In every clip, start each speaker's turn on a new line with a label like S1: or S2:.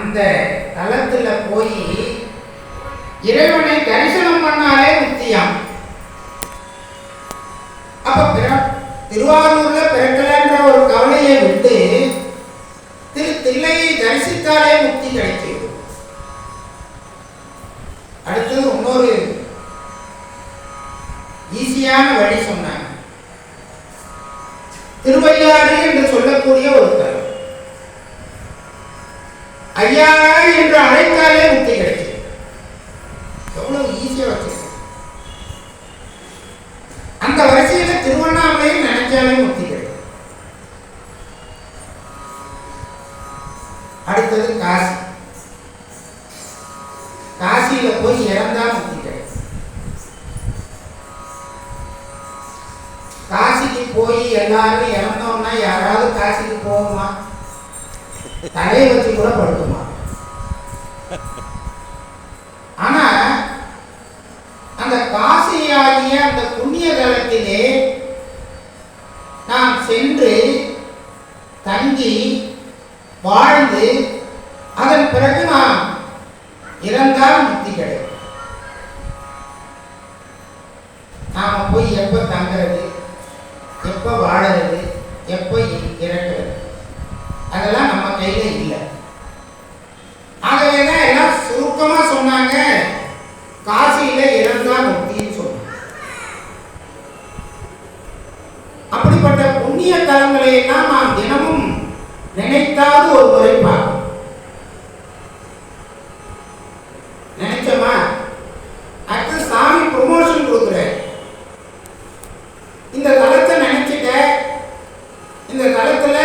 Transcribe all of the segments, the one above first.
S1: அந்த தளத்தில் போய் இறைவனை தரிசனம் பண்ணாலே முக்தியாம் அப்ப பிற திருவாரூர்ல பிறக்கலன்ற ஒரு கவலையை விட்டு திரு தில்லையை தரிசித்தாலே முக்தி கிடைக்கிறது. அடுத்தது இன்னொரு ஈஸியான வழி சொன்னாங்க. திருவையாறு என்று சொல்லக்கூடிய ஒரு தலம். ஐயா என்று அழைத்தாலே முக்தி கிடைக்கும். எவ்வளவு ஈஸியா வச்சிருக்க. அந்த வரிசையில திருவண்ணாமலையும் நினைச்சாலே முக்தி கிடைக்கும். அடுத்தது காசி. காசியில போய் இறந்தா முக்தி கிடைக்கும். காசிக்கு போய் எல்லாரும் இறந்தோம்னா யாராவது காசிக்கு போகுமா தலையை வச்சு கூட படுக்குமா ஆனா அந்த காசியாகிய அந்த புண்ணிய தளத்திலே நாம் சென்று தங்கி வாழ்ந்து அதன் பிறகு நாம் இறந்தால் முக்தி கிடைக்கும். நாம போய் எப்ப புண்ணிய தலங்களை எல்லாம் நாம் தினமும் நினைத்தாவது ஒரு முறை பார்க்கணும் நினைச்சோமா? அடுத்து சாமி ப்ரொமோஷன் கொடுக்குற இந்த தளத்தை நினைச்சிட்ட இந்த தளத்தில்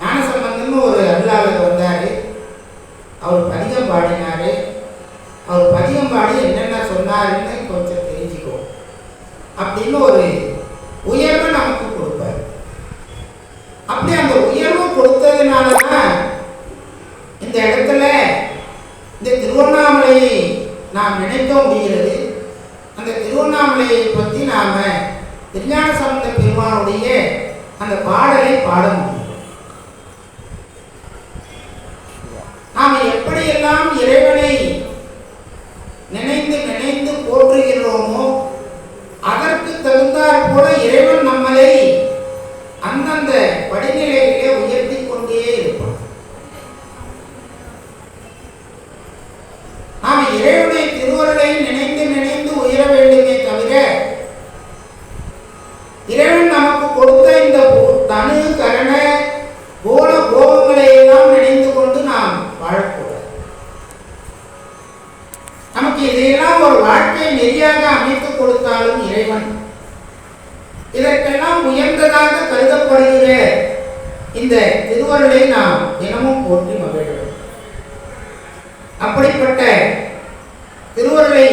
S1: ஞானசம்பந்தன்னு ஒரு அருளாளர் வந்தார். அவர் பதிகம் பாடினார். அவர் பதிகம் பாடி என்னென்ன சொன்னாருன்னு கொஞ்சம் தெரிஞ்சுக்கோ அப்படின்னு ஒரு உயர்வு நமக்கு கொடுப்பார் அப்படி அந்த உயர்வு கொடுத்ததுனால தான் இந்த இடத்துல இந்த திருவண்ணாமலையை நாம் நினைக்க முடிகிறது. அந்த திருவண்ணாமலையை பற்றி நாம திருஞான சம்பந்த பெருமானுடைய அந்த பாடலை பாட முடியும். நாம் எப்படியெல்லாம் இறைவனை நினைந்து நினைந்து போற்றுகிறோமோ அதற்கு தகுந்தாற் போல இறைவன் நம்மளை remember, but in இந்த திருவருளை நாம் தினமும் போற்றி மகிழ அப்படிப்பட்ட திருவருளை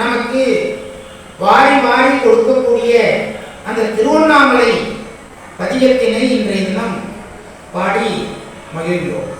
S1: நமக்கு வாரி வாரி கொடுக்கக்கூடிய அந்த திருவண்ணாமலை பதிகத்தினை இன்றைய தினம் பாடி மகிழ்கிறோம்.